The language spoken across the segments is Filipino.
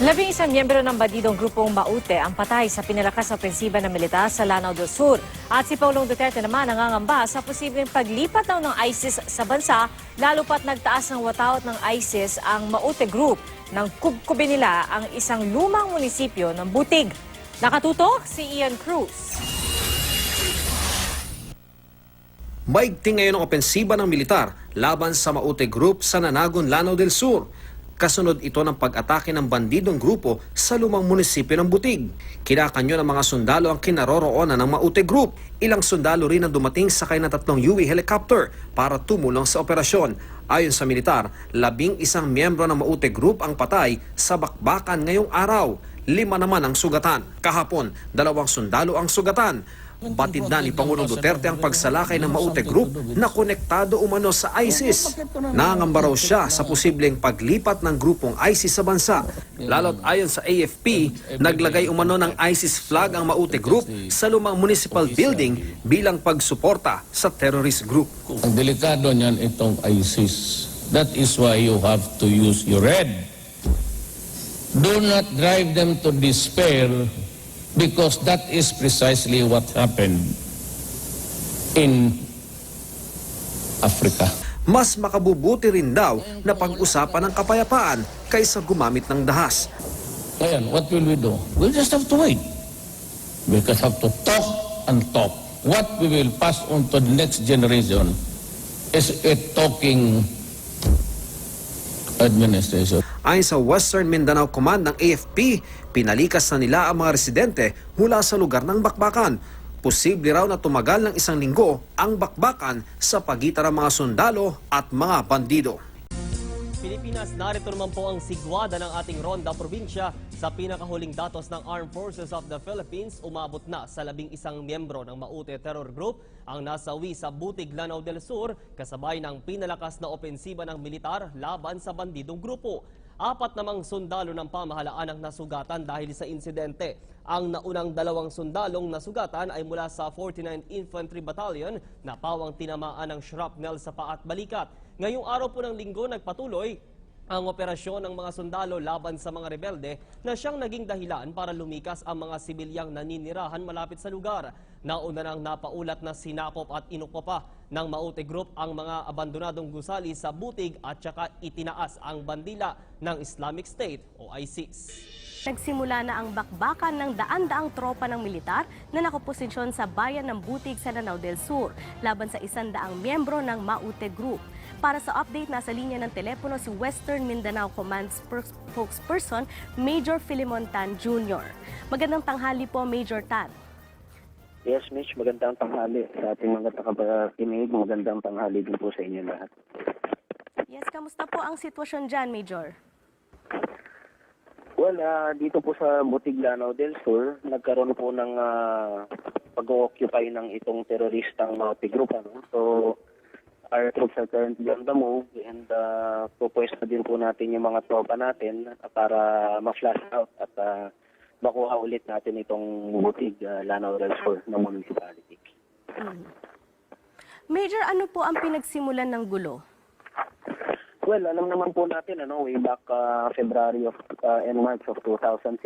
Labing isang miyembro ng bandidong grupong Maute ang patay sa pinalakas na ofensiba ng militar sa Lanao del Sur. At si Paulong Duterte naman nangangamba sa posibleng paglipat daw ng ISIS sa bansa, lalo pat nagtaas ng watawat ng ISIS ang Maute Group nang kubkubin nila ang isang lumang munisipyo ng Butig. Nakatutok si Ian Cruz. Maigting ngayon ang opensiba ng militar laban sa Maute Group sa Nanagon, Lanao del Sur. Kasunod ito ng pag-atake ng bandidong grupo sa lumang munisipyo ng Butig. Kinakanyo ng mga sundalo ang kinaroroonan ng Maute Group. Ilang sundalo rin ang dumating sakay ng tatlong UE helicopter para tumulong sa operasyon. Ayon sa militar, labing isang miyembro ng Maute Group ang patay sa bakbakan ngayong araw. Lima naman ang sugatan. Kahapon, dalawang sundalo ang sugatan. Batid na ni Pangulong Duterte ang pagsalakay ng Maute Group na konektado umano sa ISIS. Nangamba raw siya sa posibleng paglipat ng grupong ISIS sa bansa. Lalo't ayon sa AFP, naglagay umano ng ISIS flag ang Maute Group sa lumang municipal building bilang pagsuporta sa terrorist group. Ang delikado niyan itong ISIS. That is why you have to use your head. Do not drive them to despair because that is precisely what happened in Africa. Mas makabubuti rin daw na pag-usapan ng kapayapaan kaysa gumamit ng dahas. Ngayon, what will we do? We'll just have to wait. We just have to talk and talk. What we will pass on to the next generation is a talking administration. Ayon sa Western Mindanao Command ng AFP, pinalikas na nila ang mga residente mula sa lugar ng bakbakan. Posible raw na tumagal ng isang linggo ang bakbakan sa pagitan ng mga sundalo at mga bandido. Pilipinas, narito naman po ang sigwada ng ating Ronda Probinsya. Sa pinakahuling datos ng Armed Forces of the Philippines, umabot na sa labing isang miyembro ng Maute Terror Group ang nasawi sa Butig, Lanao del Sur, kasabay ng pinalakas na opensiba ng militar laban sa bandidong grupo. Apat namang sundalo ng pamahalaan ang nasugatan dahil sa insidente. Ang naunang dalawang sundalong nasugatan ay mula sa 49th Infantry Battalion na pawang tinamaan ng shrapnel sa paa at balikat. Ngayong araw po ng linggo nagpatuloy ang operasyon ng mga sundalo laban sa mga rebelde na siyang naging dahilan para lumikas ang mga sibilyang naninirahan malapit sa lugar. Nauna nang napaulat na sinakop at inuko pa ng Maute Group ang mga abandonadong gusali sa Butig at saka itinaas ang bandila ng Islamic State o ISIS. Nagsimula na ang bakbakan ng daan-daang tropa ng militar na nakaposisyon sa bayan ng Butig sa Lanao del Sur laban sa isandaang miyembro ng Maute Group. Para sa update, nasa linya ng telepono si Western Mindanao Command spokesperson Major Filimon Tan Jr. Magandang tanghali po, Major Tan. Yes, Mitch, magandang tanghali sa ating mga takapakinig. Magandang tanghali din po sa inyo lahat. Yes, kamusta po ang sitwasyon dyan, Major? Well, ah, dito po sa Butig Lanao del Sur, nagkaroon po ng ah, pag-occupy ng itong teroristang Maute Group. Ano? So, our troops are currently on the move and uh, pupwesto din po natin yung mga tropa natin para ma-flash out at ah, makuha ulit natin itong Butig ah, Lanao del Sur na municipality. Major, ano po ang pinagsimulan ng gulo? Well, alam naman po natin, ano, way back uh, February of, uh, and March of 2016,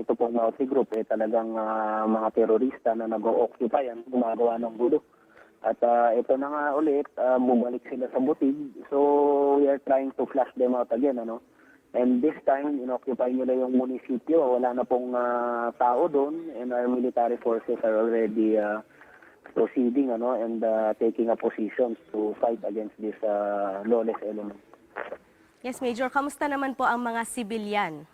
ito pong Maute Group, eh, talagang uh, mga terorista na nag-occupy, ano, gumagawa ng gulo. At uh, ito na nga ulit, uh, bumalik sila sa butig. So, we are trying to flush them out again, ano. And this time, inoccupy nila yung munisipyo. Wala na pong uh, tao doon, and our military forces are already uh, proceeding, ano, and uh, taking a position to fight against this uh, lawless element. Yes, Major, kamusta naman po ang mga sibilyan?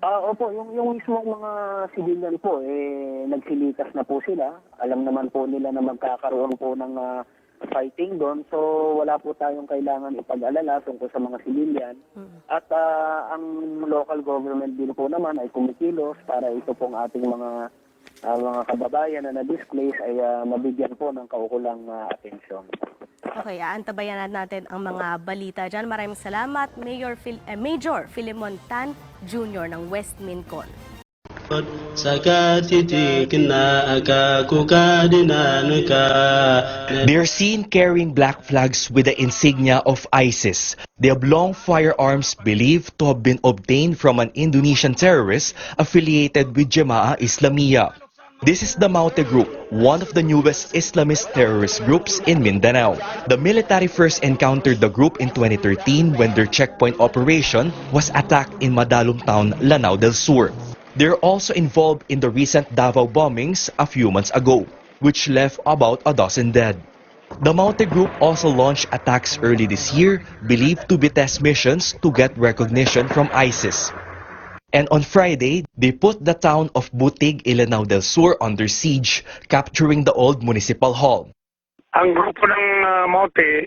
Ah, opo, yung yung mismong mga civilian po eh nagsilikas na po sila. Alam naman po nila na magkakaroon po ng ah, fighting doon. So wala po tayong kailangan ipag-alala tungkol sa mga civilian. At ah, ang local government din po naman ay kumikilos para ito pong ating mga ah, mga kababayan na na-displace ay ah, mabigyan po ng kaukulang ah, atensyon. Okay, aantabayan na natin ang mga balita dyan. Maraming salamat, Mayor, Phil- eh, Major Filimon Tan Jr. ng West Mincon. They're seen carrying black flags with the insignia of ISIS. They have long firearms believed to have been obtained from an Indonesian terrorist affiliated with Jemaah Islamiyah. This is the Maute Group, one of the newest Islamist terrorist groups in Mindanao. The military first encountered the group in 2013 when their checkpoint operation was attacked in Madalum town, Lanao del Sur. They're also involved in the recent Davao bombings a few months ago, which left about a dozen dead. The Maute Group also launched attacks early this year, believed to be test missions to get recognition from ISIS. And on Friday, they put the town of Butig, Ilanao del Sur under siege, capturing the old municipal hall. ang grupo ng uh, Maute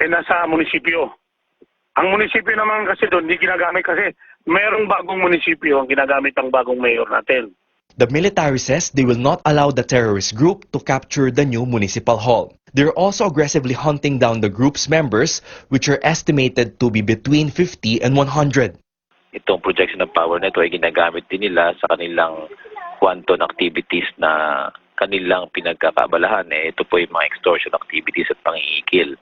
ay nasa munisipyo. Ang munisipyo naman kasi doon, hindi ginagamit kasi mayroong bagong munisipyo ang ginagamit ang bagong mayor natin. The military says they will not allow the terrorist group to capture the new municipal hall. They're also aggressively hunting down the group's members, which are estimated to be between 50 and 100. Itong projection of power na ito ay ginagamit din nila sa kanilang quantum activities na kanilang pinagkakabalahan. Eh, ito po yung mga extortion activities at pangingikil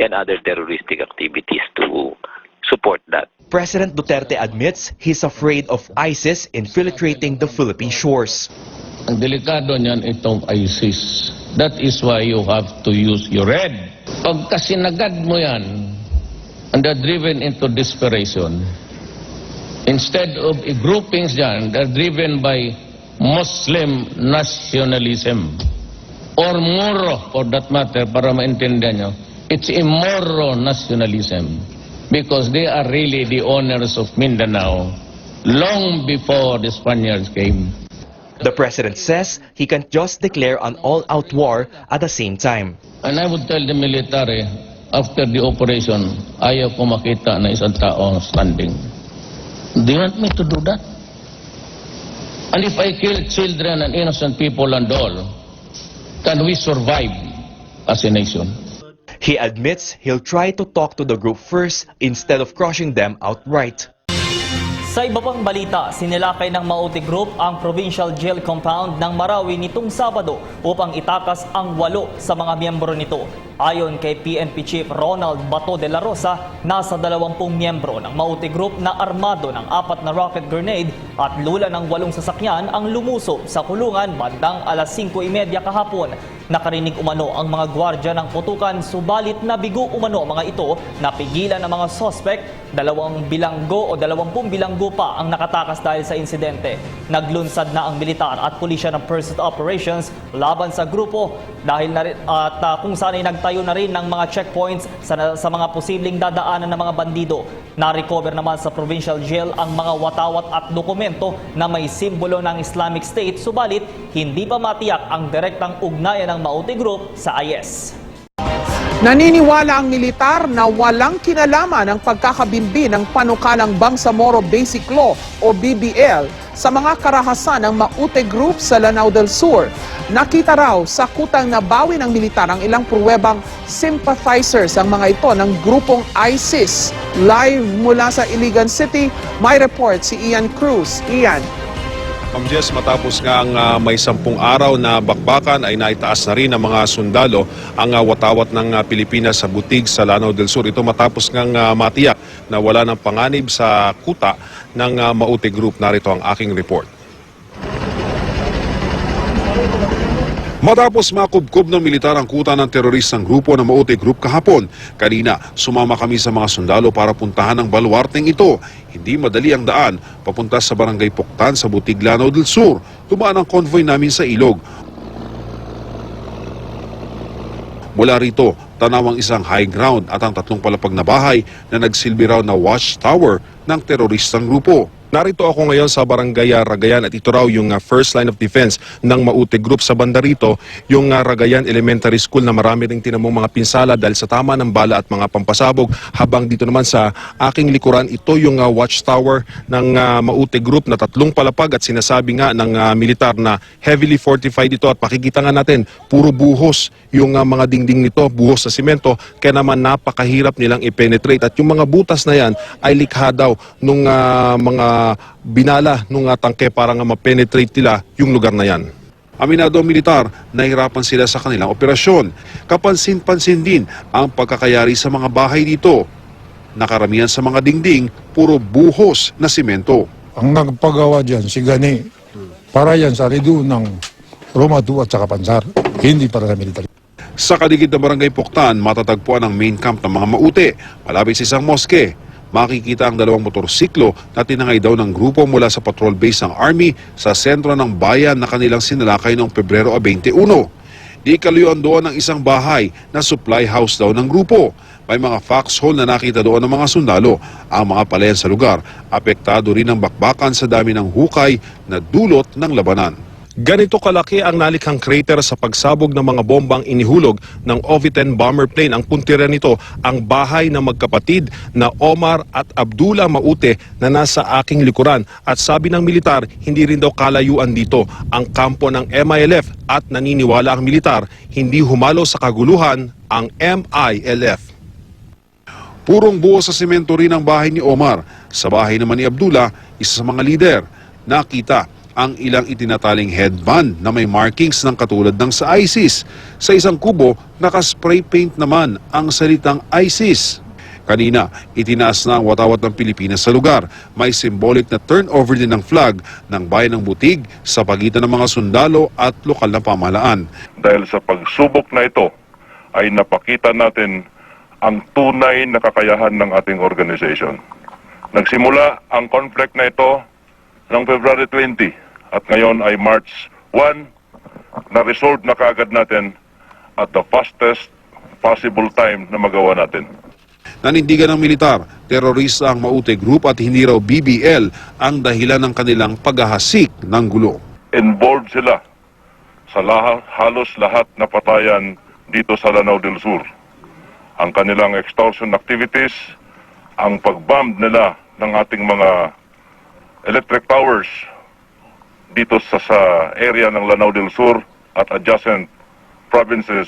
and other terroristic activities to support that. President Duterte admits he's afraid of ISIS infiltrating the Philippine shores. Ang delikado niyan itong ISIS. That is why you have to use your head. Pag kasinagad mo yan, and they're driven into desperation, instead of groupings dyan, they're driven by Muslim nationalism. Or Moro, for that matter, para maintindihan nyo, it's a Moro nationalism. Because they are really the owners of Mindanao long before the Spaniards came. The president says he can't just declare an all-out war at the same time. And I would tell the military, after the operation, ayaw ko makita na isang tao standing. Do you want me to do that? And if I kill children and innocent people and all, can we survive as a nation? He admits he'll try to talk to the group first instead of crushing them outright. Sa iba pang balita, sinilakay ng Maute Group ang Provincial Jail Compound ng Marawi nitong Sabado upang itakas ang walo sa mga miyembro nito. Ayon kay PNP Chief Ronald Bato de la Rosa, nasa 20 miyembro ng Maute Group na armado ng apat na rocket grenade at lula ng walong sasakyan ang lumusob sa kulungan bandang alas 5.30 kahapon. Nakarinig umano ang mga gwardya ng putukan subalit nabigo umano ang mga ito na pigilan ng mga sospek. Dalawang bilanggo o dalawampung bilanggo pa ang nakatakas dahil sa insidente. Naglunsad na ang militar at pulisya ng Pursuit Operations laban sa grupo dahil na at ah, kung saan ay nagtayo na rin ng mga checkpoints sa, sa mga posibleng dadaanan ng mga bandido. Na-recover naman sa provincial jail ang mga watawat at dokumento na may simbolo ng Islamic State subalit hindi pa matiyak ang direktang ugnayan ng Maute Group sa IS. Naniniwala ang militar na walang kinalaman ang pagkakabimbi ng panukalang Bangsamoro Basic Law o BBL sa mga karahasan ng Maute Group sa Lanao del Sur. Nakita raw sa kutang nabawi ng militar ang ilang pruwebang sympathizers ang mga ito ng grupong ISIS. Live mula sa Iligan City, may report si Ian Cruz. Ian. Ma'am matapos nga ang ah, may sampung araw na bakbakan ay naitaas na rin ng mga sundalo ang ah, watawat ng ah, Pilipinas sa butig sa Lanao del Sur. Ito matapos ngang ah, matiyak na wala ng panganib sa kuta ng ah, Maute Group. Narito ang aking report. Matapos makubkob ng militar ang kuta ng teroristang grupo ng Maute Group kahapon, kanina sumama kami sa mga sundalo para puntahan ang baluarteng ito. Hindi madali ang daan papunta sa barangay Poktan sa Butig, Lanao del Sur. Tumaan ang convoy namin sa ilog. Mula rito, tanaw ang isang high ground at ang tatlong palapag na bahay na nagsilbi raw na watchtower ng teroristang grupo. Narito ako ngayon sa Barangay Ragayan at ito raw yung ah, first line of defense ng Maute Group sa banda rito, yung ah, Ragayan Elementary School na marami ring tinamong mga pinsala dahil sa tama ng bala at mga pampasabog. Habang dito naman sa aking likuran, ito yung ah, watchtower ng Maute Group na tatlong palapag at sinasabi nga ng militar na heavily fortified ito at makikita nga natin, puro buhos yung ah, mga dingding nito buhos sa simento kaya naman napakahirap nilang i-penetrate at yung mga butas na yan ay likha daw nung ah, mga binala nung ah, tangke para nga ma-penetrate nila yung lugar na yan. Aminado militar, nahirapan sila sa kanilang operasyon. Kapansin-pansin din ang pagkakayari sa mga bahay dito. Nakaramihan sa mga dingding, puro buhos na simento. Ang nagpagawa dyan, si Gani, para yan sa redo ng Roma 2 at saka Pansar, hindi para sa military. Sa kaligid ng barangay Puktan, matatagpuan ang main camp ng mga maute. Malapit sa isang moske, makikita ang dalawang motorsiklo na tinangay daw ng grupo mula sa patrol base ng Army sa sentro ng bayan na kanilang sinalakay noong Pebrero 21. Di kaluyuan doon ang isang bahay na supply house daw ng grupo. May mga foxhole na nakita doon ng mga sundalo. Ang mga palayan sa lugar, apektado rin ang bakbakan sa dami ng hukay na dulot ng labanan. Ganito kalaki ang nalikhang crater sa pagsabog ng mga bombang inihulog ng OV-10 bomber plane. Ang puntira nito, ang bahay ng magkapatid na Omar at Abdullah Maute na nasa aking likuran. At sabi ng militar, hindi rin daw kalayuan dito ang kampo ng MILF at naniniwala ang militar, hindi humalo sa kaguluhan ang MILF. Purong buo sa semento rin ang bahay ni Omar. Sa bahay naman ni Abdullah, isa sa mga lider, nakita ang ilang itinataling headband na may markings ng katulad ng sa ISIS. Sa isang kubo, nakaspray paint naman ang salitang ISIS. Kanina, itinaas na ang watawat ng Pilipinas sa lugar. May symbolic na turnover din ng flag ng bayan ng Butig sa pagitan ng mga sundalo at lokal na pamahalaan. dahil sa pagsubok na ito ay napakita natin ang tunay na kakayahan ng ating organization. Nagsimula ang conflict na ito noong February 20 at ngayon ay March 1 na resolve na kaagad natin at the fastest possible time na magawa natin. Nanindigan ng militar, terorista ang Maute Group at hindi raw BBL ang dahilan ng kanilang paghahasik ng gulo. Involved sila sa lahat, halos lahat na patayan dito sa Lanao del Sur. Ang kanilang extortion activities, ang pagbomb nila ng ating mga electric towers dito sa, sa area ng Lanao del Sur at adjacent provinces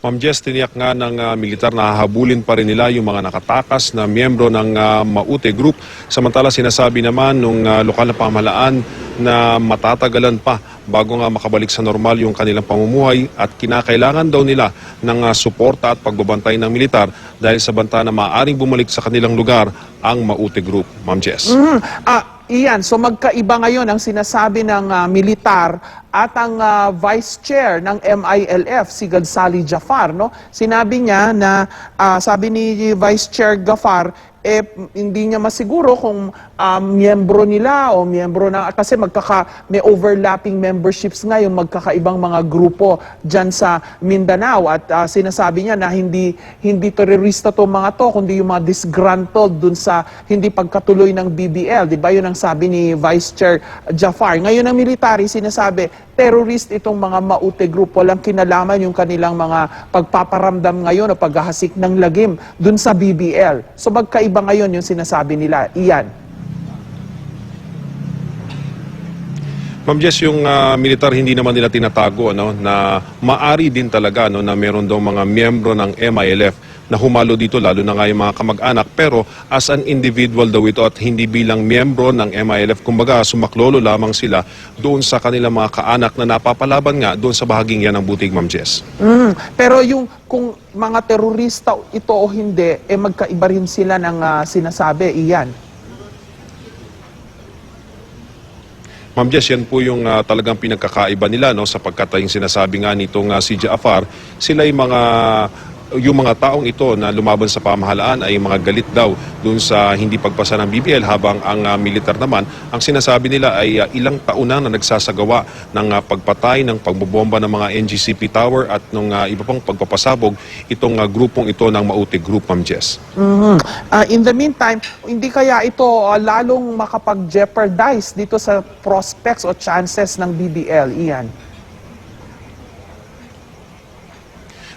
Ma'am Jess, tiniyak nga ng ah, militar na hahabulin pa rin nila yung mga nakatakas na miyembro ng ah, Maute Group. Samantala sinasabi naman ng lokal na pamahalaan na matatagalan pa bago nga makabalik sa normal yung kanilang pamumuhay at kinakailangan daw nila ng ah, suporta at pagbabantay ng militar dahil sa banta na maaaring bumalik sa kanilang lugar ang Maute Group. Ma'am Jess. Mhm. Ah, iyan, so magkaiba ngayon ang sinasabi ng ah, militar at ang ah, vice chair ng MILF, si Gadsali Jafar, no? Sinabi niya na, ah, sabi ni Vice Chair Gafar, eh, hindi niya masiguro kung ah, miyembro nila o miyembro na, kasi magkaka, may overlapping memberships nga yung magkakaibang mga grupo dyan sa Mindanao at ah, sinasabi niya na hindi, hindi terorista to mga to, kundi yung mga disgruntled dun sa hindi pagkatuloy ng BBL. Di ba yun ang sabi ni Vice Chair Jafar. Ngayon ang military sinasabi, terrorist itong mga maute group. Walang kinalaman yung kanilang mga pagpaparamdam ngayon o paghahasik ng lagim dun sa BBL. So magkaiba ngayon yung sinasabi nila. Iyan. Ma'am Jess, yung ah, militar hindi naman nila tinatago ano, na maari din talaga no, na meron daw mga miyembro ng MILF na humalo dito, lalo na nga yung mga kamag-anak. Pero as an individual daw ito at hindi bilang miyembro ng MILF, kumbaga sumaklolo lamang sila doon sa kanilang mga kaanak na napapalaban nga doon sa bahaging yan ng butig, Ma'am Jess. Mm, pero yung kung mga terorista ito o hindi, eh magkaiba rin sila ng ah, sinasabi. Iyan. Ma'am Jess, yan po yung ah, talagang pinagkakaiba nila no sapagkat yung sinasabi nga nitong uh, si Jaafar, sila yung mga yung mga taong ito na lumaban sa pamahalaan ay mga galit daw dun sa hindi pagpasa ng BBL habang ang ah, militar naman ang sinasabi nila ay ah, ilang taon na na nagsasagawa ng ah, pagpatay ng pagbobomba ng mga NGCP tower at ng iba pang pagpapasabog itong ah, grupong ito ng Maute Group Ma'am Jess. Mhm. Ah, in the meantime, hindi kaya ito ah, lalong makapag-jeopardize dito sa prospects o chances ng BBL, Ian?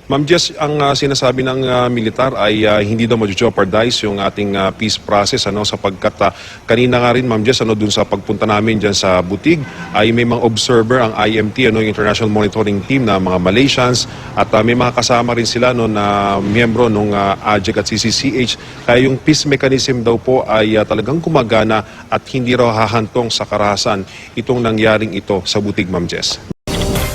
Ma'am Jess, ang ah, sinasabi ng ah, militar ay ah, hindi daw ma-jeopardize yung ating ah, peace process ano sapagkat ah, kanina nga rin Ma'am Jess ano dun sa pagpunta namin diyan sa butig ay may mga observer ang IMT ano yung International Monitoring Team na mga Malaysians at ah, may mga kasama rin sila no na miyembro nung ah, AJEC at CCCH kaya yung peace mechanism daw po ay ah, talagang gumagana at hindi raw hahantong sa karahasan itong nangyaring ito sa butig Ma'am Jess.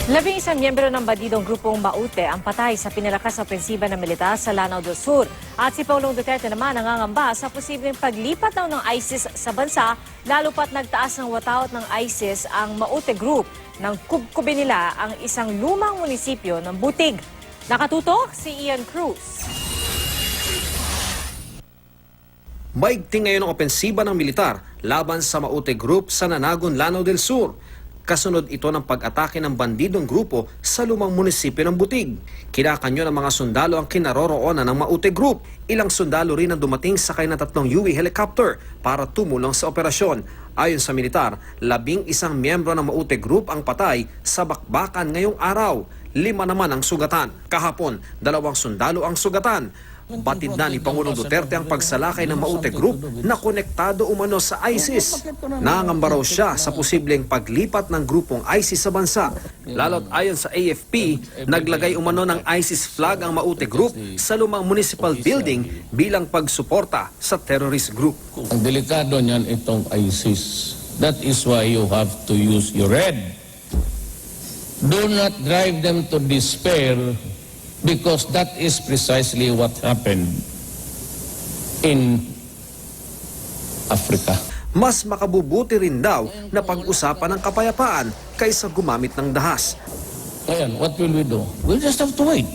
Labing isang miyembro ng bandidong grupong Maute ang patay sa pinalakas na opensiba ng militar sa Lanao del Sur. At si Paulong Duterte naman nangangamba sa posibleng paglipat daw ng ISIS sa bansa, lalo pat nagtaas ng watawat ng ISIS ang Maute Group nang kubkubin nila ang isang lumang munisipyo ng Butig. Nakatutok si Ian Cruz. Maigting ngayon ang opensiba ng militar laban sa Maute Group sa Nanagon, Lanao del Sur. Kasunod ito ng pag-atake ng bandidong grupo sa lumang munisipyo ng Butig. Kinakanyo ng mga sundalo ang kinaroroonan ng Maute Group. Ilang sundalo rin ang dumating sakay ng tatlong UV helicopter para tumulong sa operasyon. Ayon sa militar, labing isang miyembro ng Maute Group ang patay sa bakbakan ngayong araw. Lima naman ang sugatan. Kahapon, dalawang sundalo ang sugatan. Batid na ni Pangulong Duterte ang pagsalakay ng Maute Group na konektado umano sa ISIS. Nangamba raw siya sa posibleng paglipat ng grupong ISIS sa bansa. Lalo't ayon sa AFP, naglagay umano ng ISIS flag ang Maute Group sa lumang municipal building bilang pagsuporta sa terrorist group. Ang delikado niyan itong ISIS. That is why you have to use your head. Do not drive them to despair because that is precisely what happened in Africa. Mas makabubuti rin daw na pag-usapan ng kapayapaan kaysa gumamit ng dahas. Ngayon, what will we do? We'll just have to wait.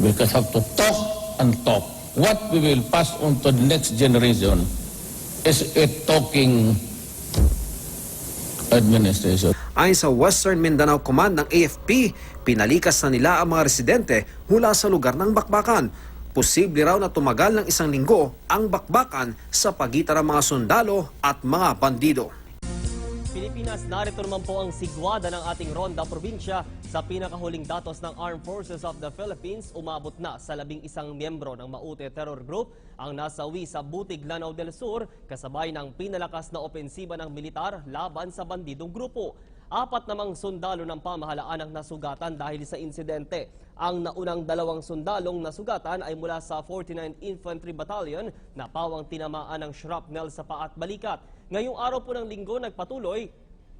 We just have to talk and talk. What we will pass on to the next generation is a talking administration. Ayon sa Western Mindanao Command ng AFP, pinalikas na nila ang mga residente mula sa lugar ng bakbakan. Posible raw na tumagal ng isang linggo ang bakbakan sa pagitan ng mga sundalo at mga bandido. Pilipinas, narito naman po ang sigwada ng ating Ronda Probinsya. Sa pinakahuling datos ng Armed Forces of the Philippines, umabot na sa labing isang miyembro ng Maute Terror Group ang nasawi sa Butig, Lanao del Sur, kasabay ng pinalakas na opensiba ng militar laban sa bandidong grupo. Apat namang sundalo ng pamahalaan ang nasugatan dahil sa insidente. Ang naunang dalawang sundalong nasugatan ay mula sa 49th Infantry Battalion na pawang tinamaan ng shrapnel sa paa at balikat. Ngayong araw po ng linggo nagpatuloy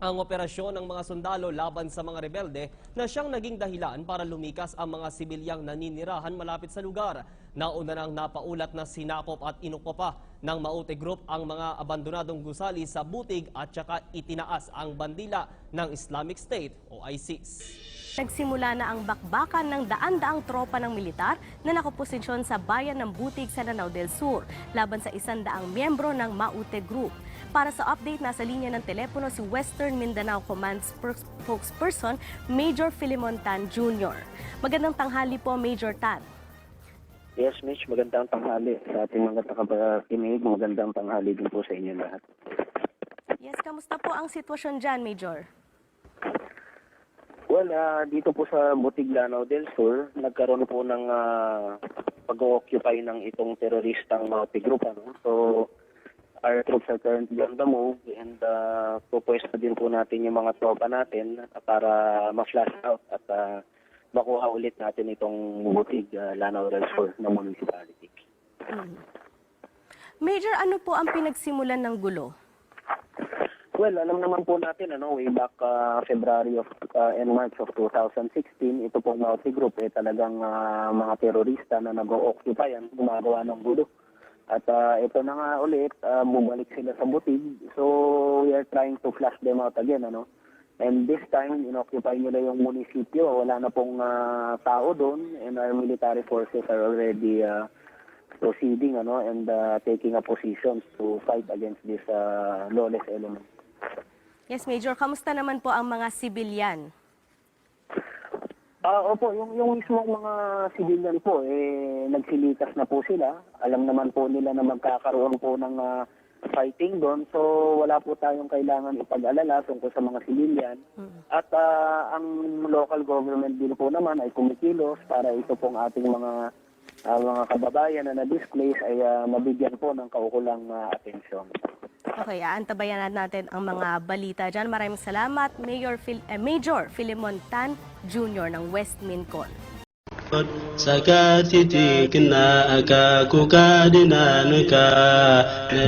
ang operasyon ng mga sundalo laban sa mga rebelde na siyang naging dahilan para lumikas ang mga sibilyang naninirahan malapit sa lugar. Nauna nang napaulat na sinakop at inuko pa ng Maute Group ang mga abandonadong gusali sa Butig at saka itinaas ang bandila ng Islamic State o ISIS. Nagsimula na ang bakbakan ng daan-daang tropa ng militar na nakaposisyon sa bayan ng Butig sa Lanao del Sur laban sa isandaang miyembro ng Maute Group. Para sa update, nasa linya ng telepono si Western Mindanao Command spokesperson Major Filimon Tan Jr. Magandang tanghali po, Major Tan. Yes, Mitch, magandang tanghali sa ating mga takapakinig. Magandang tanghali din po sa inyo lahat. Yes, kamusta po ang sitwasyon dyan, Major? Well, ah, dito po sa Butig Lanao del Sur, nagkaroon po ng ah, pag-occupy ng itong teroristang Maute Group. Ano? So, are currently on the move and uh, pupwesto din po natin yung mga tropa natin para ma-flash out at ah, makuha ulit natin itong Butig ah, Lanao Sur na municipality. Major, ano po ang pinagsimulan ng gulo? Well, alam naman po natin, ano, way back uh, February of, uh, and March of 2016, ito pong Maute Group, eh, talagang uh, mga terorista na nag-occupy, yan, gumagawa ng gulo. At uh, ito na nga ulit, uh, bumalik sila sa butig. So, we are trying to flush them out again, ano. And this time, inoccupy nila yung munisipyo. Wala na pong uh, tao doon, and our military forces are already uh, proceeding, ano, and uh, taking a positions to fight against this uh, lawless element. Yes, Major, kamusta naman po ang mga sibilyan? Ah, opo, yung yung mismong mga civilian po eh nagsilikas na po sila. Alam naman po nila na magkakaroon po ng ah, fighting doon. So wala po tayong kailangan ipag-alala tungkol sa mga civilian. At ah, ang local government din po naman ay kumikilos para ito pong ating mga ah, mga kababayan na na-displace ay ah, mabigyan po ng kaukulang ah, atensyon. Okay, aantabayan natin ang mga balita dyan. Maraming salamat, Mayor, Phil, eh, Major Philemon Tan Jr. ng West Mincon.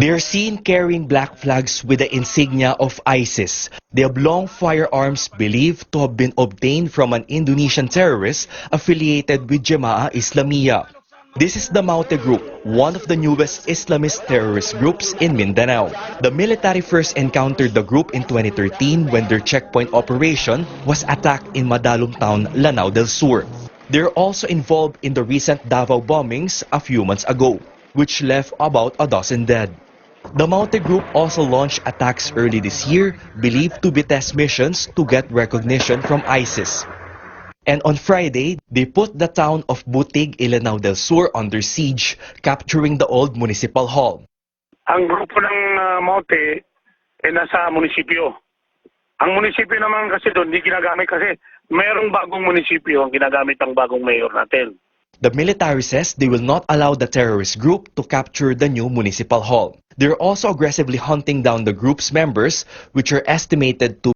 They're seen carrying black flags with the insignia of ISIS. They have long firearms believed to have been obtained from an Indonesian terrorist affiliated with Jemaah Islamiyah. This is the Maute Group, one of the newest Islamist terrorist groups in Mindanao. The military first encountered the group in 2013 when their checkpoint operation was attacked in Madalum town, Lanao del Sur. They're also involved in the recent Davao bombings a few months ago, which left about a dozen dead. The Maute Group also launched attacks early this year, believed to be test missions to get recognition from ISIS. And on Friday, they put the town of Butig, Ilanao del Sur under siege, capturing the old municipal hall. Ang grupo ng uh, Mote ay nasa munisipyo. Ang munisipyo naman kasi doon, hindi ginagamit kasi mayroong bagong munisipyo ang ginagamit ang bagong mayor natin. The military says they will not allow the terrorist group to capture the new municipal hall. They're also aggressively hunting down the group's members, which are estimated to